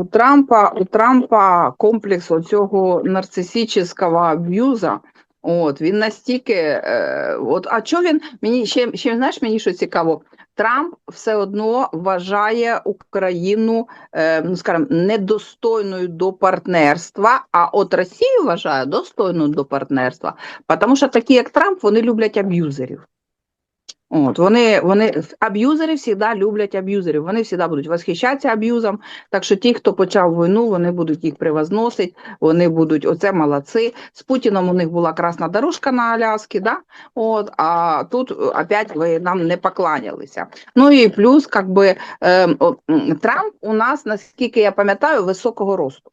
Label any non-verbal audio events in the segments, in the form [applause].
У Трампа, у Трампа комплекс оцього нарцисичного аб'юза. От він настільки, е, от а що він мені ще, ще знаєш мені що цікаво? Трамп все одно вважає Україну, е, ну скажімо, недостойною до партнерства, а от Росію вважає достойною до партнерства, тому що такі, як Трамп, вони люблять аб'юзерів. От, вони, вони аб'юзери завжди люблять аб'юзерів, вони завжди будуть восхищатися аб'юзом. Так що ті, хто почав війну, вони будуть їх превозносити, вони будуть оце молодці. З Путіном у них була красна дорожка на Аляскі, да? От, а тут опять ви нам не покланялися. Ну і плюс, как би, е, Трамп у нас, наскільки я пам'ятаю, високого росту.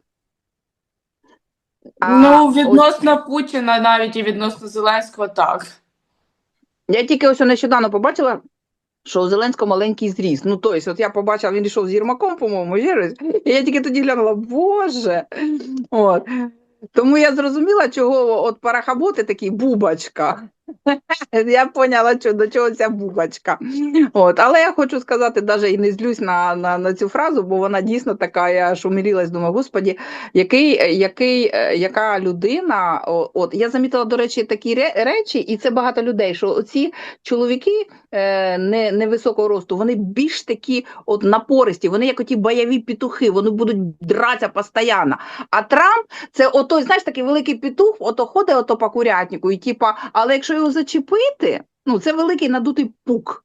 А ну, ось- відносно Путіна, навіть і відносно Зеленського, так. Я тільки ось нещодавно побачила, що у Зеленського маленький зріс. Ну, тобто, от я побачила, він йшов з Єрмаком, по-моєму? І я тільки тоді глянула, боже. От. Тому я зрозуміла, чого от парахаботи такий бубочка. [laughs] Я поняла, до чого ця бубочка. От. Але я хочу сказати, навіть і не злюсь на, на, на цю фразу, бо вона дійсно така, я аж умилілась, думаю, господі, який, який, е, яка людина, от я замітила, до речі, такі речі, і це багато людей, що оці чоловіки е, не, невисокого росту, вони більш такі от напористі, вони як оті бойові петухи, вони будуть дратися постійно. А Трамп це ото, знаєш, такий великий петух, ото ходить ото по курятнику, і типа, але якщо його зачепити, ну це великий надутий пук.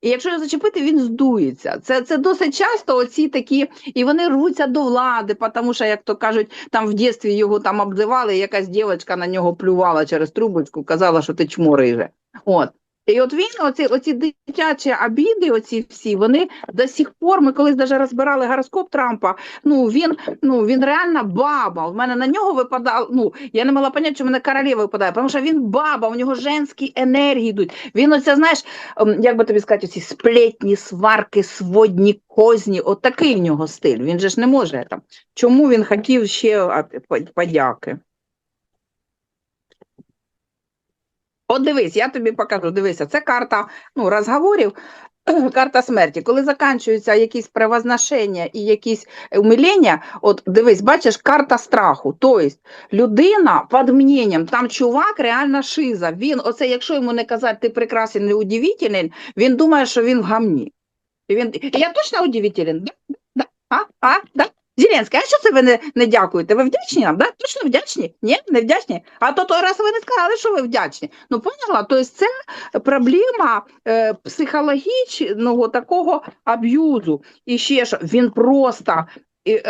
І якщо його зачепити, він здується. Це, це досить часто оці такі, і вони рвуться до влади, тому що, як то кажуть, там в дітстві його там обзивали, і якась дівчинка на нього плювала через трубочку, казала, що ти чмо риже. От. І от він, оці, оці дитячі обіди, оці всі, вони до сих пор, ми колись даже розбирали гороскоп Трампа, ну він, ну він реально баба. У мене на нього випадав, ну я не мала поняття, що мене королева випадає, тому що він баба, у нього женські енергії йдуть. Він оце, знаєш, ем, як би тобі сказати, ці сплетні, сварки, сводні, козні, от такий в нього стиль. Він же ж не може там. Чому він хотів ще подяки? От дивись, я тобі покажу. Дивися, це карта ну, розговорів, [clears throat] карта смерті. Коли закінчуються якісь превозношення і якісь умилення, от дивись, бачиш, карта страху. Тобто людина під мненням, там чувак реально шиза. Він, оце, якщо йому не казати, ти прекрасний, не удивительний, він думає, що він в гамні. І він, я точно удивителен? Да? Да? А? А? Да? Зеленський, а що це ви не, не дякуєте? Ви вдячні нам? Да? Точно вдячні? Ні, не вдячні? А то той раз ви не сказали, що ви вдячні. Ну, поняла? Тобто це проблема е, психологічного такого аб'юзу. І ще що, він просто, і, е,